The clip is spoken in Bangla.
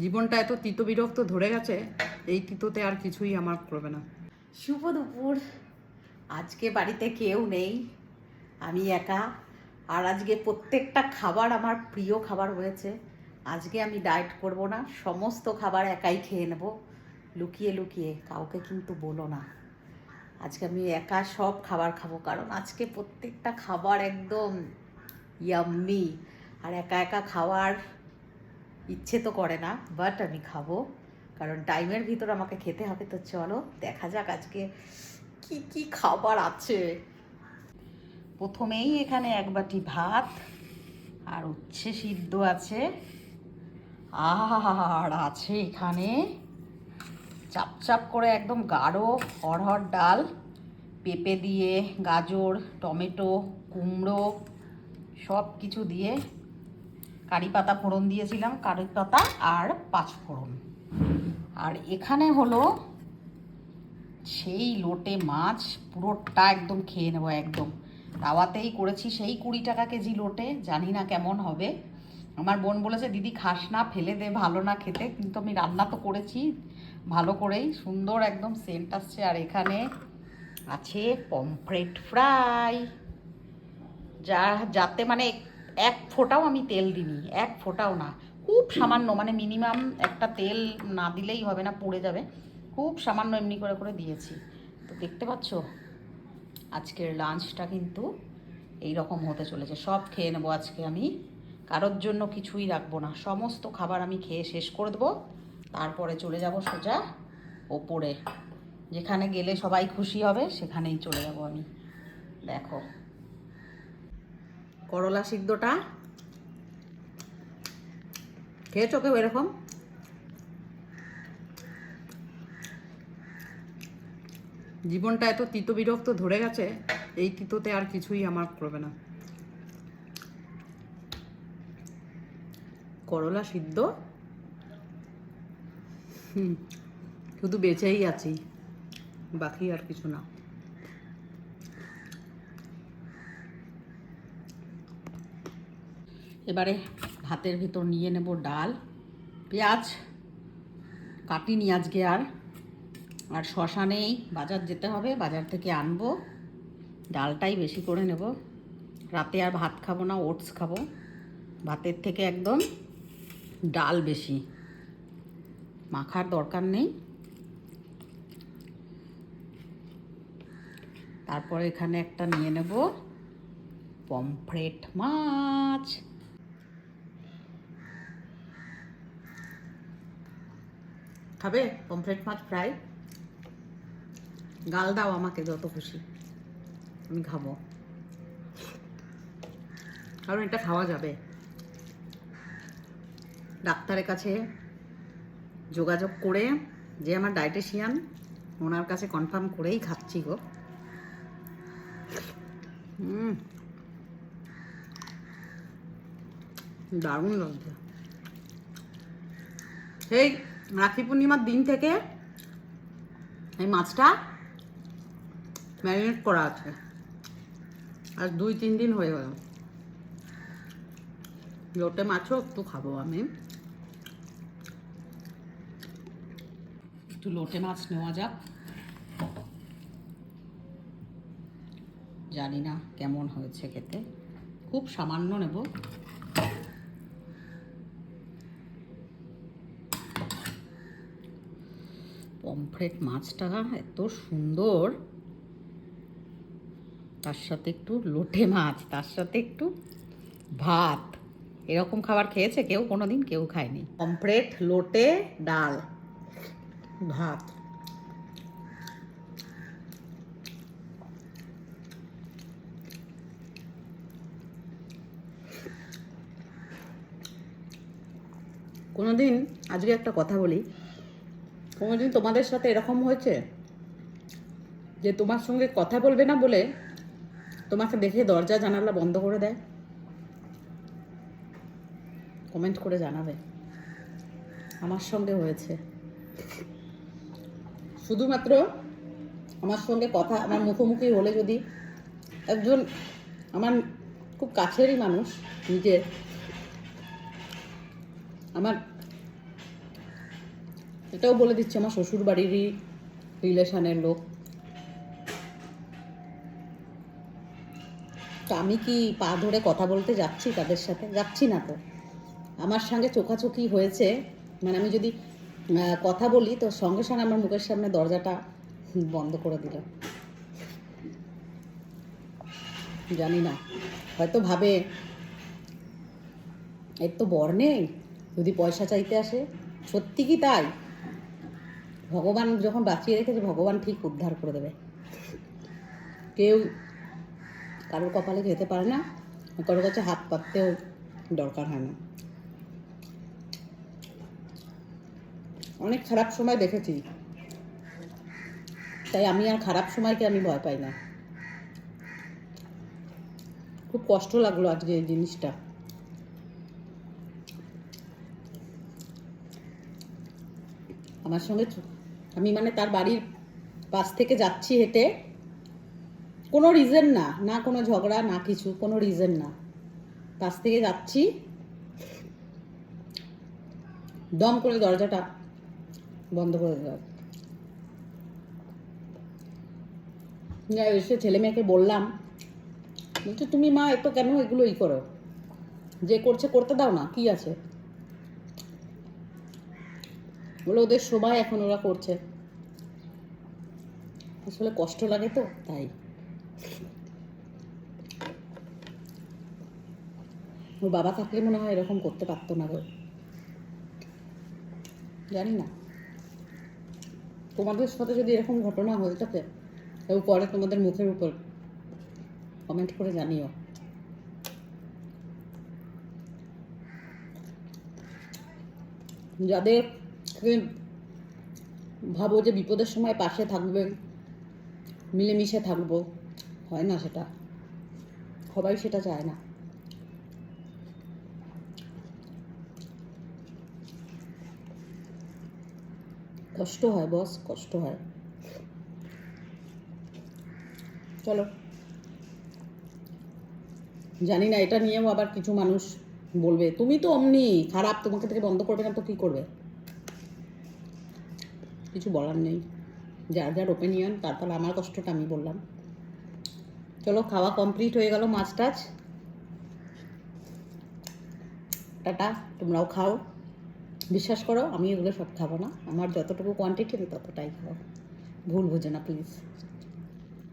জীবনটা এত তিত বিরক্ত ধরে গেছে, এই তিতোতে আর কিছুই আমার করবে না। শুভ দুপুর। আজকে বাড়িতে কেউ নেই। আমি একা। আর আজকে প্রত্যেকটা খাবার আমার প্রিয় খাবার হয়েছে। আজকে আমি ডায়েট করব না, সমস্ত খাবার একাই খেয়ে নেব। লুকিয়ে লুকিয়ে, কাউকে কিন্তু বলো না। আজকে আমি একা সব খাবার খাব, কারণ আজকে প্রত্যেকটা খাবার একদম ইয়াম্মি আর একা একা খাওয়ার ইচ্ছে তো করে না বাট আমি খাব। কারণ টাইমের ভিতর আমাকে খেতে হবে, তো চলো দেখা যাক আজকে কি কি খাবার আছে। প্রথমেই এখানে এক বাটি ভাত, আর উচ্ছে সিদ্ধ আছে। আর আছে এখানে চাপ চাপ করে একদম গাঢ় অড়হর ডাল, পেঁপে দিয়ে, গাজর, টমেটো, কুমড়ো সব কিছু দিয়ে কারি পাতা ফোড়ন দিয়েছিলাম, কারি পাতা আর পাঁচ ফোড়ন। আর এখানে হলো সেই লোটে মাছ, পুরোটা একদম খেয়ে নেব একদম। তাওয়াতেই করেছি সেই কুড়ি টাকা কেজি লোটে, জানি না কেমন হবে। আমার বোন বলেছে, দিদি, খাস না, ফেলে দে, ভালো না খেতে। কিন্তু আমি রান্না তো করেছি, ভালো করেই, সুন্দর একদম সেন্ট আসছে। আর এখানে আছে পমফ্রেট ফ্রাই। যা, যাতে মানে এক ফোঁটাও আমি তেল দিইনি, এক ফোঁটাও না। খুব সামান্য মানে মিনিমাম একটা তেল না দিলেই হবে না, পুড়ে যাবে। খুব সামান্য এমনি করে করে দিয়েছি। তো দেখতে পাচ্ছ? আজকের লাঞ্চটা কিন্তু এই রকম হতে চলেছে। সব খেয়ে নেব আজকে আমি। কারোর জন্য কিছুই রাখব না। সমস্ত খাবার আমি খেয়ে শেষ করে দেবো। তারপরে চলে যাব সোজা ওপরে। যেখানে গেলে সবাই খুশি হবে, সেখানেই চলে যাব আমি। দেখো। করলা সিদ্ধটা। খেয়েছো কেউ এরকম? জীবনটা এত তিত বিরক্ত ধরে গেছে, এই তিতোতে আর কিছুই আমার করবে না। করলা সিদ্ধ? হুম, শুধু বেঁচেই আছি, বাকি আর কিছু না। এবারে ভাতের ভিতর নিয়ে নেব ডাল, পেঁয়াজ। কাটিনি আজকে আর। আর শশা নেই, বাজার যেতে হবে, বাজার থেকে আনব। ডালটাই বেশি করে নেব। রাতে আর ভাত খাব না, ওটস খাব। ভাতের থেকে একদম ডাল বেশি। মাখার দরকার নেই। তারপরে এখানে একটা নিয়ে নেব পমফ্রেট মাছ। খাবে? পমফ্রেট মাছ ফ্রাই গাল দাও আমাকে যত খুশি। আমি খাব। কারণ এটা খাওয়া যাবে। ডাক্তারের কাছে যোগাযোগ করে যে আমার ডায়েটিশিয়ান ওনার কাছে কনফার্ম করেই খাচ্ছি গো। দারুণ লাগছে। সেই রাখি পূর্ণিমার দিন থেকে এই মাছটা ম্যারিনেট করা আছে। আর দুই, তিন দিন হয়ে গেল। লোটে মাছও একটু খাব আমি। একটু লোটে মাছ নেওয়া যাক। জানি না কেমন হয়েছে খেতে। খুব সামান্য নেব। পমফ্রেট মাছটা এত সুন্দর। তার সাথে একটু লোটে মাছ, তার সাথে একটু ভাত। এরকম খাবার খেয়েছে কেউ, কোনোদিন কেউ খায়নি। পমফ্রেট, লোটে, ডাল, ভাত। কোনোদিন, আজকে একটা কথা বলি। কোনোদিন তোমাদের সাথে এরকম হয়েছে? যে তোমার সঙ্গে কথা বলবে না বলে তোমাকে দেখে দরজা জানালা বন্ধ করে দেয়? কমেন্ট করে জানাবে। আমার সঙ্গে হয়েছে। শুধুমাত্র আমার সঙ্গে কথা, আমার মুখোমুখি হলে যদি একজন আমার খুব কাছেরই মানুষ, নিজের, আমার এটাও বলে দিচ্ছে আমার শ্বশুর বাড়িরই রিলেশনের লোক। তো আমি কি পা ধরে কথা বলতে যাচ্ছি তাদের সাথে? যাচ্ছি না তো। আমার সঙ্গে চোখাচোখি হয়েছে। মানে আমি যদি কথা বলি তো সঙ্গে সঙ্গে আমার মুখের সামনে দরজাটা বন্ধ করে দিল। জানি না। হয়তো ভাবে, এর তো বর নেই। যদি পয়সা চাইতে আসে। সত্যি কি তাই? ভগবান যখন বাঁচিয়ে রেখেছে, ভগবান ঠিক উদ্ধার করে দেবে। কেউ কারোর কপালে যেতে পারে না, কারোর কাছে হাত পাততেও দরকার হয় না। অনেক খারাপ সময় দেখেছি। তাই আমি আর খারাপ সময়কে আমি ভয় পাই না। খুব কষ্ট লাগল আজকে এই জিনিসটা। আমার সঙ্গে আমি মানে তার বাড়ির পাশ থেকে যাচ্ছি হেঁটে। কোনো রিজন না না কোনো ঝগড়া, না কিছু, কোনো রিজন না। পাশ থেকে যাচ্ছি। দম করে দরজাটা বন্ধ করে দেওয়া এসে ছেলে মেয়েকে বললাম, বলছে, তুমি মা, এত কেন এগুলো ই করো? যে করছে, করতে দাও না, কি আছে? বলে ওদের সময় এখন ওরা করছে। আসলে কষ্ট লাগে তো, তাই। ওর বাবা থাকলে মনে হয় এরকম করতে পারতো না গো? জানি না। তোমাদের সাথে যদি এরকম ঘটনা হয়ে থাকে কেউ পরে তোমাদের মুখের উপর কমেন্ট করে জানিও। যাদের ভাবো যে বিপদের সময় পাশে থাকবে মিলেমিশে থাকব। হয় না সেটা? সবাই সেটা চায় না। কষ্ট হয় বস কষ্ট হয়। চলো। জানি না, এটা নিয়েও আবার কিছু মানুষ বলবে, তুমি তো অমনি খারাপ, তোমাকে থেকে বন্ধ করবে না, তো কি করবে? কিছু বলার নেই। যার যার ওপিনিয়ন তারপর আমার কষ্টটা আমি বললাম। চলো, খাওয়া কমপ্লিট হয়ে গেল মাছ টাছ। টাটা, তোমরাও খাও। বিশ্বাস করো, আমি এগুলো সব খাব না। আমার যতটুকু কোয়ান্টিটি আমি ততটাই খাব। ভুল বোঝে না প্লিজ